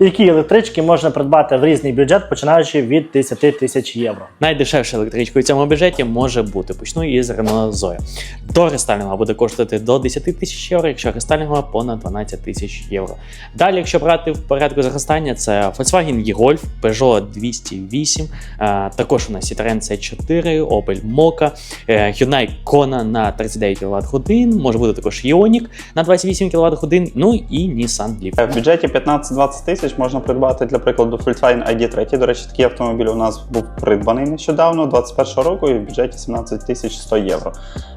Які електрички можна придбати в різний бюджет, починаючи від 10 тисяч євро. Найдешевша електричка у цьому бюджеті може бути. Почну із Renault Zoe. До рестайлінга буде коштувати до 10 тисяч євро, якщо рестайлінгова понад 12 тисяч євро. Далі, якщо брати в порядку зростання, це Volkswagen e-Golf, Peugeot 208, е, також у нас Citroen C4, Opel Mokka, е, Hyundai Kona на 39 кВт годин, може бути також Ioniq на 28 кВт годин, ну і Nissan Leaf. В бюджеті 15-20 тисяч можна придбати, для прикладу, Volkswagen ID3. До речі, такий автомобіль у нас був придбаний нещодавно, 21 року, і в бюджеті 17 тисяч 100 євро.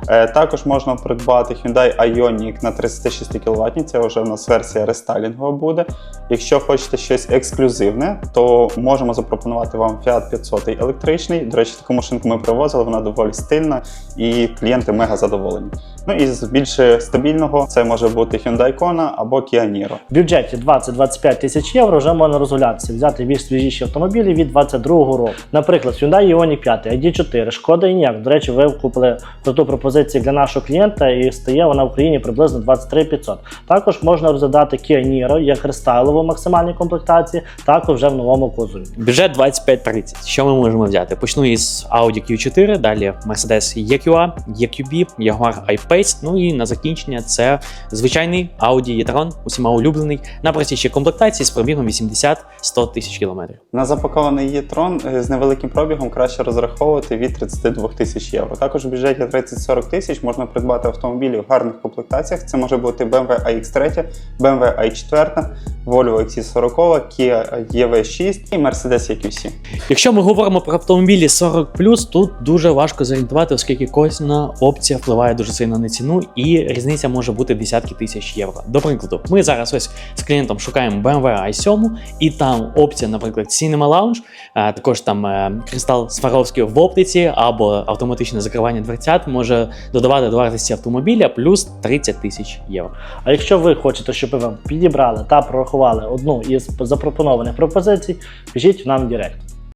Е, Також можна придбати Hyundai Ioniq на 36 кВт, це вже в нас версія рестайлінгова буде. Якщо хочете щось ексклюзивне, то можемо запропонувати вам Fiat 500 електричний. До речі, таку машинку ми привозили, вона доволі стильна і клієнти мега задоволені. Ну і з більш стабільного це може бути Hyundai Kona або Kia Niro. В бюджеті 20-25 тисяч євро вже можна розгулятися, взяти більш свіжіші автомобілі від 22 року. Наприклад, Hyundai Ioniq 5, ID4, Шкода Enyaq. До речі, ви купили круту пропозицію для нашого клієнта і стає вона в Україні приблизно 23 500. Також можна розглядати Kia Niro як рестайлову максимальній комплектації, також вже в новому кузові. Бюджет 25-30. Що ми можемо взяти? Почну із Audi Q4, далі Mercedes EQA, EQB, Jaguar I-Pace, ну і на закінчення це звичайний Audi e-tron, усіма улюблений, на простішій комплектації з пробігом 80-100 тисяч кілометрів. На запакований e-tron е, з невеликим пробігом краще розраховувати від 32 тисяч євро. Також в бюджеті 30-40 тисяч можна придбати автомобілі в гарних комплектаціях. Це може бути BMW iX3, BMW i4, Volvo XC40, Kia EV6 і Mercedes EQC. Якщо ми говоримо про автомобілі 40 тут дуже важко зорієнтувати, оскільки кожна опція впливає дуже сильно на ціну, і різниця може бути десятки тисяч євро. До прикладу, ми зараз ось з клієнтом шукаємо BMW i7, і там опція, наприклад, Cinema Lounge, а також там е, кристал Сваровський в оптиці або автоматичне закривання дверцят може додавати до вартості автомобіля плюс 30 тисяч євро. А якщо ви хочете, щоб вам підібрали та прорахували одну із запропонованих пропозицій, пишіть нам в Директ.